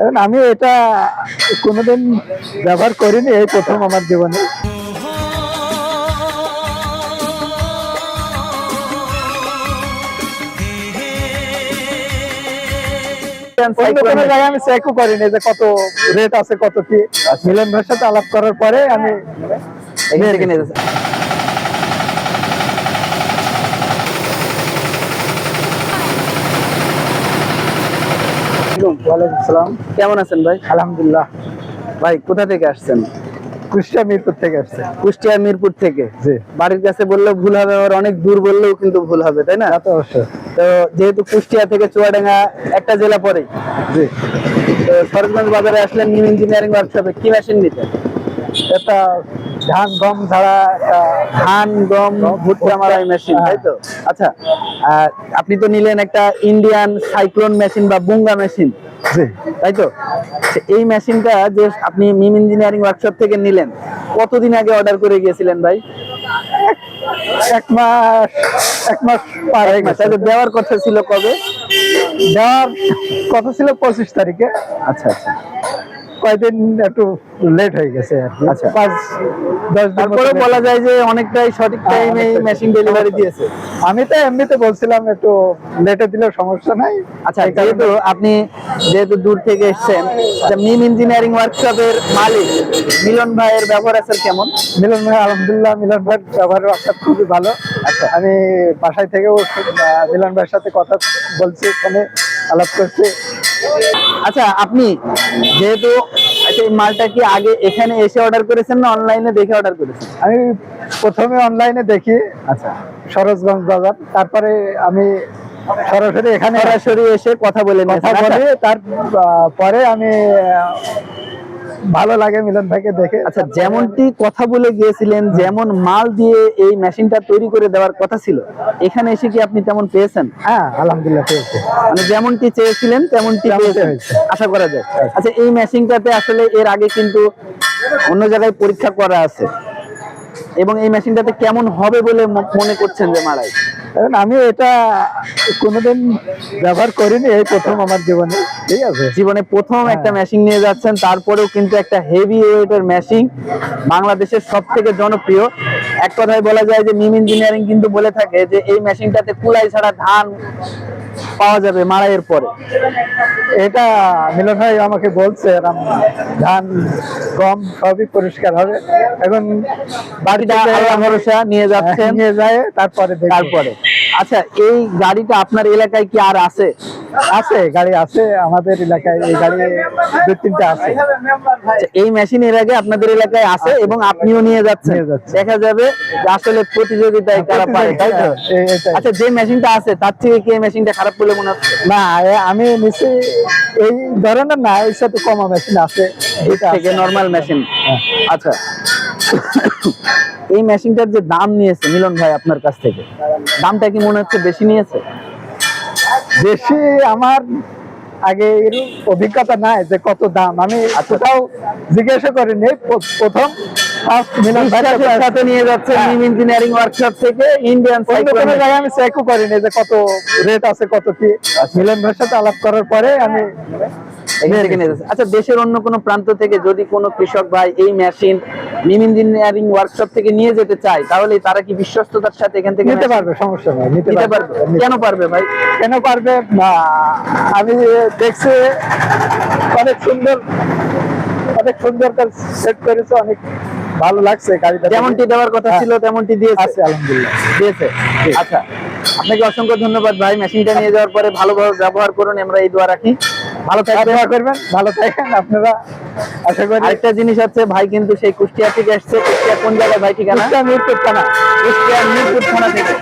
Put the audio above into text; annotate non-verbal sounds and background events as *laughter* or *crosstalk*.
কারণ আমি এটা কোনোদিন ব্যবহার করিনি এই প্রথম আমার জীবনে। আমি চেকও করিনি যে কত রেট আছে কত কি। মিলন ভাইয়ের সাথে আলাপ করার পরে আমি এখান থেকে নিয়ে যাচ্ছে। ওয়ালাইকুম সালাম। কেমন আছেন ভাই? আলহামদুলিল্লাহ। ভাই কোথা থেকে আসছেন? কুষ্টিয়া মিরপুর থেকে আসছে। কুষ্টিয়া মিরপুর থেকে? জি। বাড়ির কাছে বললেও ভুল হবে আবার অনেক দূর বললেও কিন্তু ভুল হবে তাই না? তো অবশ্যই। তো যেহেতু কুষ্টিয়া থেকে চুয়াডাঙ্গা একটা জেলা পরেই জি। তো সরোজগঞ্জ বাজারে আসলেন নিউ ইঞ্জিনিয়ারিং ওয়ার্কশপে কি মেশিন নিতেন? এটা ধান গম ছাড়া ধান গম ভুট্টা মারাই মেশিন তাই তো? আচ্ছা আর আপনি তো নিলেন একটা ইন্ডিয়ান সাইক্লোন মেশিন বা বুঙ্গা মেশিন তাই তো? এই মেশিনটা যে আপনি মিম ইঞ্জিনিয়ারিং ওয়ার্কশপ থেকে নিলেন কতদিন আগে অর্ডার করে গিয়েছিলেন ভাই? এক মাস এক মাস পার হয়ে গেছে। দেওয়ার কথা ছিল কবে? দেওয়ার কথা ছিল পঁচিশ তারিখে। আচ্ছা আচ্ছা। কয়দিন একটু লেট হয়ে গেছে আচ্ছা। পাঁচ দশ তারপরে বলা যায় যে অনেকটাই সঠিক টাইমে মেশিন ডেলিভারি দিয়েছে। আমি তো এমনিতে বলছিলাম একটু লেটে দিলেও সমস্যা নাই। আচ্ছা যেহেতু আপনি যেহেতু দূর থেকে এসেছেন আচ্ছা, মিম ইঞ্জিনিয়ারিং ওয়ার্কশপের মালিক মিলন ভাইয়ের ব্যবহার আছে কেমন? মিলন ভাই আলহামদুলিল্লাহ মিলন ভাইয়ের ব্যবহার আপনার খুবই ভালো। আচ্ছা। আমি বাসায় থেকেও মিলন ভাইয়ের সাথে কথা বলছি ফোনে আলাপ করছি। আচ্ছা আপনি যেহেতু এই মালটা কি আগে এখানে এসে অর্ডার করেছেন না অনলাইনে দেখে অর্ডার করেছেন? আমি প্রথমে অনলাইনে দেখি। আচ্ছা। সরোজগঞ্জ বাজার। তারপরে আমি সরাসরি এখানে সরাসরি এসে কথা বলে কথা বলে আচ্ছা, তার পরে আমি ভালো লাগে মিলন ভাইকে দেখে। আচ্ছা যেমনটি কথা বলে গিয়েছিলেন যেমন মাল দিয়ে এই মেশিনটা তৈরি করে দেওয়ার কথা ছিল এখানে এসে কি আপনি তেমন পেয়েছেন? হ্যাঁ আলহামদুলিল্লাহ পেয়েছি। মানে যেমনটি চেয়েছিলেন তেমনটি পেয়েছেন আশা করা যায়। আচ্ছা এই মেশিনটাতে আসলে এর আগে কিন্তু অন্য জায়গায় পরীক্ষা করা আছে। এবং এই মেশিনটাতে কেমন হবে বলে মনে করছেন যে মারাই? কারণ আমি এটা কোনোদিন ব্যবহার করিনি এই প্রথম আমার জীবনে ঠিক আছে? জীবনে প্রথম হ্যাঁ। একটা মেশিন নিয়ে যাচ্ছেন তারপরেও কিন্তু একটা হেভি ওয়েটের মেশিন বাংলাদেশের সব থেকে জনপ্রিয়। এক কথায় বলা যায় যে মিম ইঞ্জিনিয়ারিং কিন্তু বলে থাকে যে এই মেশিনটাতে কুলাই ছাড়া ধান পাওয়া যাবে মারাইয়ের পরে। এটা মিলন ভাই আমাকে বলছে ধান গম সবই পরিষ্কার হবে। এখন বাড়িতে ভরসা নিয়ে যাচ্ছে নিয়ে যায় তারপরে তারপরে। আচ্ছা এই গাড়িটা আপনার এলাকায় কি আর আছে? আছে গাড়ি আছে আমাদের এলাকায় এই গাড়ি দু তিনটা আছে। আচ্ছা, এই মেশিন এর আগে আপনাদের এলাকায় আছে এবং আপনিও নিয়ে যাচ্ছেন। দেখা যাবে আসলে প্রতিযোগিতায় কারা পারে তাই তো? আচ্ছা যে মেশিনটা আছে তার থেকে কি এই মেশিনটা খারাপ বলে মনে হচ্ছে? না আমি নিচে এই ধরনের না এর সাথে কমা মেশিন আছে। এটা থেকে। নরমাল মেশিন হ্যাঁ। আচ্ছা *laughs* এই মেশিনটার যে দাম নিয়েছে মিলন ভাই আপনার কাছ থেকে দামটা কি মনে হচ্ছে বেশি নিয়েছে? বেশি আমার আগে এর অভিজ্ঞতা নাই যে কত দাম। আমি কোথাও জিজ্ঞাসা করিনি। প্র- প্রথম মিলন ভাইয়ের সাথে নিয়ে যাচ্ছে হ্যাঁ। ইঞ্জিনিয়ারিং ওয়ার্কশপ থেকে ইন্ডিয়ান জায়গায় আমি চেকও করিনি যে কত রেট আছে কত কি। মিলন ভাইয়ের সাথে আলাপ করার পরে আমি এখান থেকে নিয়ে যাচ্ছে। আচ্ছা দেশের অন্য কোনো প্রান্ত থেকে যদি কোনো কৃষক ভাই এই মেশিন মিম ইঞ্জিনিয়ারিং ওয়ার্কশপ থেকে নিয়ে যেতে চায় তাহলে তারা কি বিশ্বস্ততার সাথে এখান থেকে নিতে পারবে সমস্যা নেই নিতে পারবে। কেন পারবে ভাই? কেন পারবে? আমি দেখছি অনেক সুন্দর অনেক সুন্দর সেট করেছে অনেক ভালো লাগছে গাড়িটা। যেমনটি দেওয়ার কথা হ্যাঁ। ছিল তেমনটি দিয়েছে। আছে আলহামদুলিল্লাহ। দিয়েছে। আচ্ছা আপনাকে অসংখ্য ধন্যবাদ ভাই। মেশিনটা নিয়ে যাওয়ার পরে ভালোভাবে ব্যবহার করুন আমরা এই দোয়া রাখি। ভালো থাকবেন। করবেন ভালো থাকেন আপনারা। আশা করি আরেকটা জিনিস আছে ভাই কিন্তু সেই কুষ্টিয়া থেকে এসছে কুষ্টিয়া কোন জায়গায় ভাই ঠিকানা? কুষ্টিয়া মিরপুর থানা। কুষ্টিয়া মিরপুর থানা থেকে।